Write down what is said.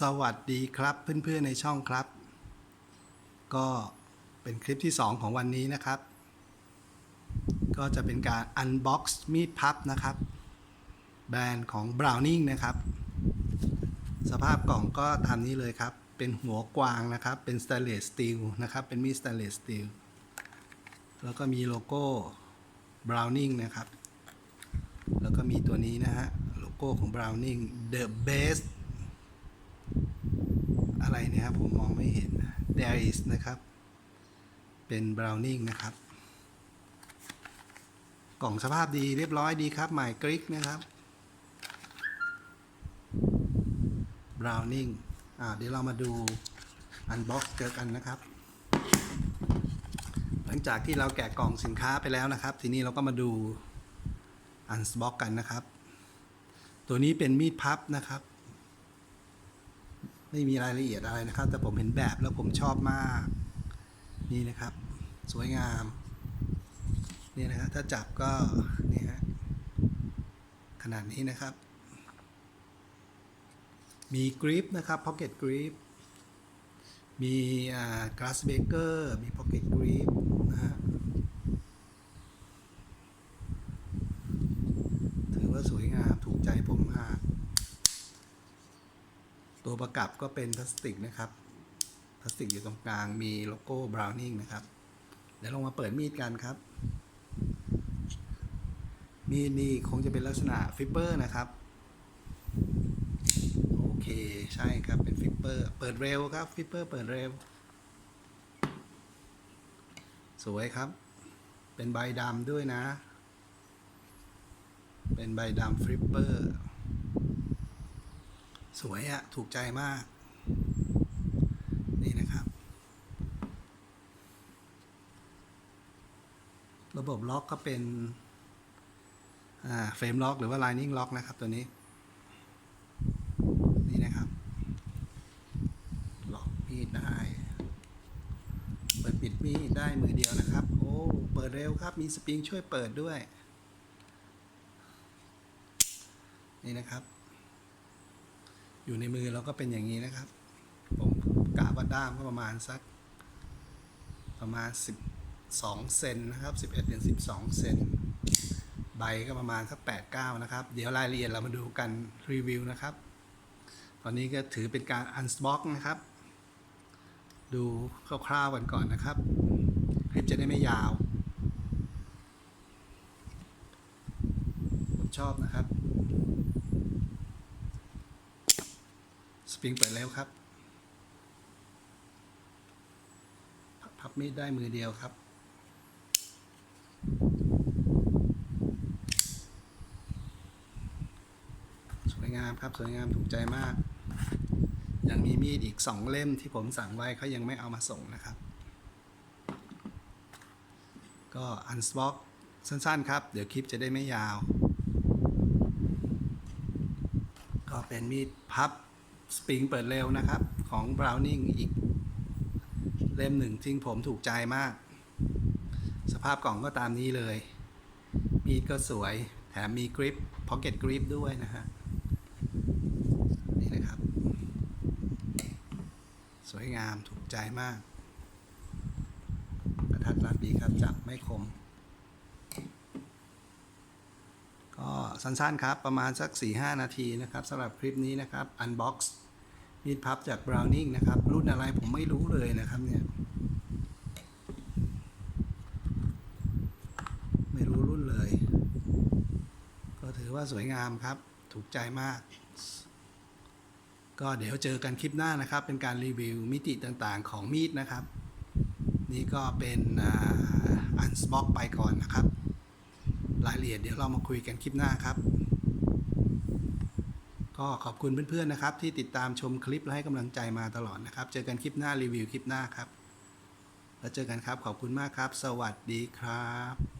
สวัสดีครับเพื่อนๆในช่องครับ ก็เป็นคลิปที่ 2 ของวันนี้นะครับ ก็จะเป็นการ unbox มีดพับนะครับ แบรนด์ของ Browning นะครับ สภาพกล่องก็ตามนี้เลยครับ เป็นหัวกวางนะครับ เป็น stainless steel นะครับ เป็นมีด stainless steel แล้วก็มีโลโก้ Browning นะครับ แล้วก็มีตัวนี้นะฮะ โลโก้ของ Browning the best อะไรเนี่ยครับผมมองไม่เห็น there is นะครับ เป็น browning นะครับ กล่องสภาพดีเรียบร้อยดีครับหม่กริกนะครับ browning อ่าเดี๋ยวเรามาดู unbox เจอกันนะครับ หลังจากที่เราแกะกล่องสินค้าไปแล้วนะครับ ทีนี้เราก็มาดู unbox กันนะครับ ตัวนี้เป็นมีดพับนะครับ ไม่มีรายละเอียดอะไรนะครับ แต่ผมเห็นแบบแล้วผมชอบมาก นี่นะครับ สวยงามนี่นะครับถ้าจับก็นี่ฮะขนาดนี้นะครับ มีกริปนะครับ pocket grip มีอ่า glass breaker มี pocket grip นะฮะถือว่าสวยงามถูกใจผมมาก ตัวประกับก็เป็นพลาสติกนะครับ พลาสติกอยู่ตรงกลางมีโลโก้ Browning นะครับ เดี๋ยวลงมาเปิดมีดกันครับ มีดนี่คงจะเป็นลักษณะฟิปเปอร์นะครับ โอเคใช่ครับเป็นฟิปเปอร์เปิดเร็วครับฟิปเปอร์เปิดเร็ว สวยครับ เป็นใบดำด้วยนะ เป็นใบดำฟิปเปอร์ สวยอะถูกใจมาก นี่นะครับ ระบบล็อกก็เป็นเฟรมล็อกหรือว่า Lining ล็อกนะครับตัวนี้นี่นะครับล็อกมีดได้ เปิดปิดมีดได้มือเดียวนะครับ โอ้เปิดเร็วครับมีสปริงช่วยเปิดด้วย นี่นะครับ อยู่ในมือเราก็เป็นอย่างนี้นะครับ ผมกะว่าด้ามก็ประมาณสัก ประมาณ 12 เซนนะครับ 11ถึง12 เซนใบก็ประมาณสัก8 9 นะครับ เดี๋ยวรายละเอียดเรามาดูกันรีวิวนะครับ ตอนนี้ก็ถือเป็นการอันสบ็อกนะครับ ดูคร่าวๆกันก่อนนะครับคลิปจะได้ไม่ยาว ผมชอบนะครับ สปริงเปิดแล้วครับ พับมีดได้มือเดียวครับสวยงามครับสวยงามถูกใจมาก ยังมีมีดอีกสองเล่มที่ผมสั่งไว้เขายังไม่เอามาส่งนะครับ ก็อันสบ็อกสั้นๆครับ เดี๋ยวคลิปจะได้ไม่ยาว ก็เป็นมีดพับ สปริงเปิดเร็วนะครับ ของ Browning อีก เล่มหนึ่งที่ผมถูกใจมาก สภาพกล่องก็ตามนี้เลย มีดก็สวย แถมมีกริป Pocket Grip ด้วยนะฮะนี่นะครับ สวยงามถูกใจมากกระทัดรัดดีครับ จับไม่คม ก็สั้นๆครับประมาณสัก 4-5 นาทีนะครับสำหรับคลิปนี้นะครับ Unbox มีดพับจาก Browning นะครับ รุ่นอะไรผมไม่รู้เลยนะครับเนี่ย ไม่รู้รุ่นเลย ก็ถือว่าสวยงามครับ ถูกใจมาก ก็เดี๋ยวเจอกันคลิปหน้านะครับ เป็นการรีวิวมิติต่างๆของมีดนะครับ นี่ก็เป็นอันสบ็อกไปก่อนนะครับ รายละเอียดเดี๋ยวเรามาคุยกันคลิปหน้าครับ ก็ขอบคุณเพื่อนๆนะครับ ที่ติดตามชมคลิปและให้กำลังใจมาตลอดนะครับ เจอกันคลิปหน้ารีวิวคลิปหน้าครับ แล้วเจอกันครับขอบคุณมากครับ สวัสดีครับ